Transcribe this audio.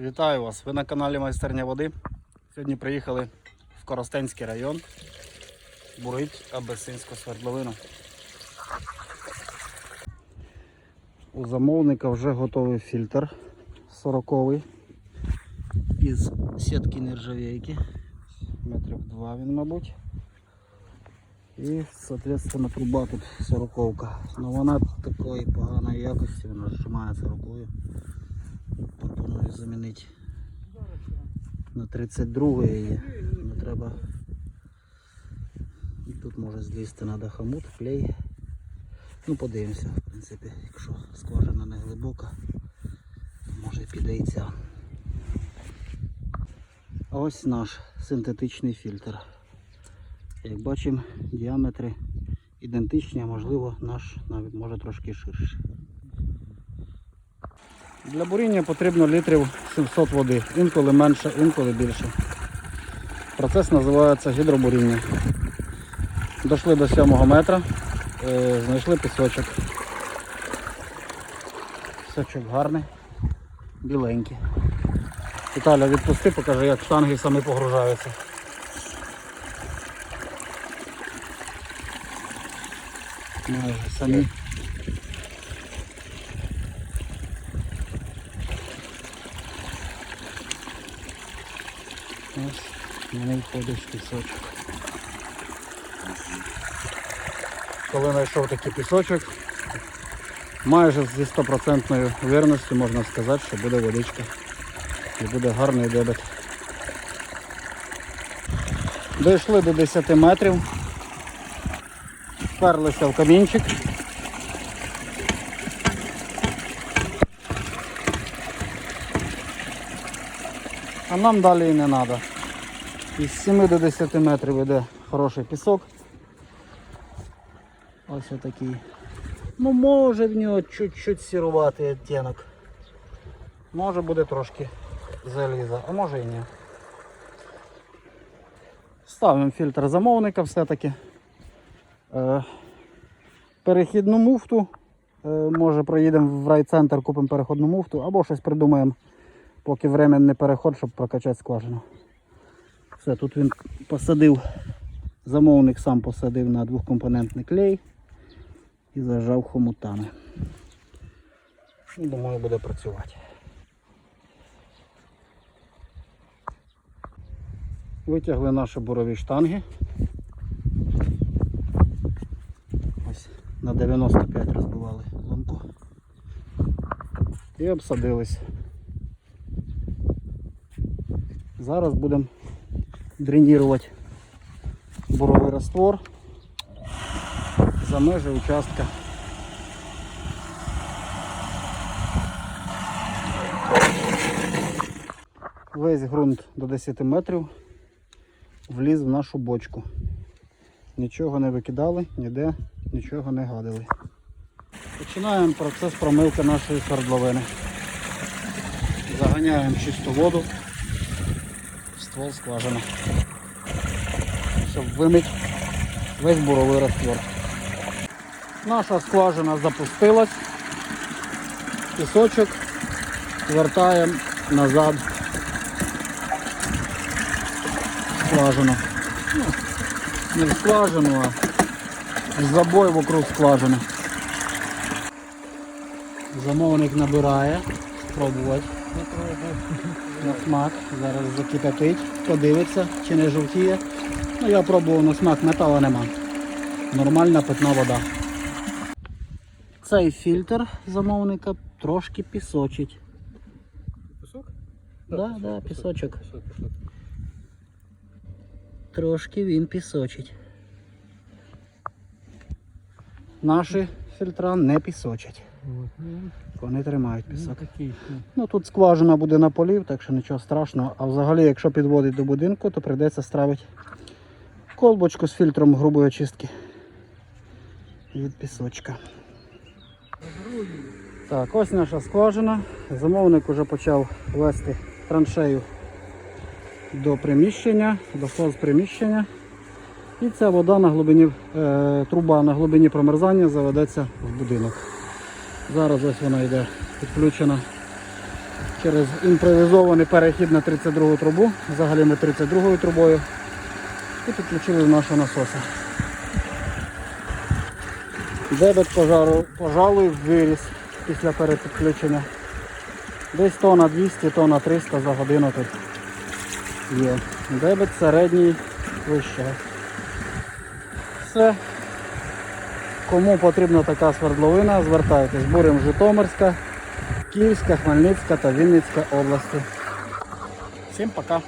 Вітаю вас! Ви на каналі Майстерня води. Сьогодні приїхали в Коростенський район бурить Абесинську свердловину. У замовника вже готовий фільтр 40 із сітки нержавейки. Метрів два він, мабуть. І, соответственно, труба тут 40 Ну вона такої поганої якості, вона зжимається рукою. Пропоную замінити на 32 її. Не треба. І Тут може злізти треба хомут, клей. Ну подивимося, в принципі, якщо скважина не глибока, то може піде і ця. Ось наш синтетичний фільтр. Як бачимо, діаметри ідентичні, а можливо наш навіть може трошки ширший. Для буріння потрібно літрів 700 води, інколи менше, інколи більше. Процес називається гідробуріння. Дійшли до 7 метра, е, знайшли пісочок. Пісочок гарний, біленький. Віталя, відпусти, покажи, як штанги самі погружаються. Майже самі. Ось в мене входить пісочок. Коли знайшов такий пісочок, майже зі 100% вірністю можна сказати, що буде водичка і буде гарний дебет. Дійшли до 10 метрів, вперлися в камінчик. А нам далі і не треба. Із 7 до 10 метрів йде хороший пісок. Ось отакий. Ну може в нього чуть-чуть сіруватий відтінок. Може буде трошки заліза, а може і ні. Ставимо фільтр замовника все-таки. Е, перехідну муфту. Е, може проїдемо в райцентр, купимо переходну муфту або щось придумаємо, поки временний переход, щоб прокачати скважину. Все, тут він посадив, замовник сам посадив на двохкомпонентний клей і зажав хомутами. Ну, Думаю, буде працювати. Витягли наші бурові штанги. Ось на 95 розбивали ломку. І обсадились. Зараз будемо дренувати буровий раствор за межі участка. Весь ґрунт до 10 метрів вліз в нашу бочку. Нічого не викидали, ніде нічого не гадили. Починаємо процес промивки нашої свердловини. Заганяємо чисту воду ствол скважини, щоб вимити весь буровий раствор. Наша скважина запустилась, пісочок вертаємо назад скважину. Ну, не в скважину, а в забой вокруг скважини. Замовник набирає, спробувати на смак. Зараз закипятить, подивиться, чи не жовтіє. Ну я пробував на смак, металу нема. Нормальна питна вода. Цей фільтр замовника трошки пісочить. Пісок? Да, да, пісочок. Трошки він пісочить. Наші фільтра не пісочать. Вони тримають пісок. Ну тут скважина буде на полів, так що нічого страшного. А взагалі, якщо підводить до будинку, то прийдеться ставити колбочку з фільтром грубої очистки від пісочка. Так, ось наша скважина. Замовник вже почав вести траншею до приміщення, до фоз приміщення. І ця вода на глибині, е, труба на глибині промерзання заведеться в будинок. Зараз ось вона йде підключена через імпровізований перехід на 32 трубу. Взагалі ми 32 трубою. І підключили нашого насоса. Дебет пожару, пожалуй, виріс після перепідключення. Десь тонна 200, тонна 300 за годину тут є. Дебет середній вищого. Все. Кому потрібна така свердловина, звертайтесь. Бурим Житомирська, Київська, Хмельницька та Вінницька області. Всім пока!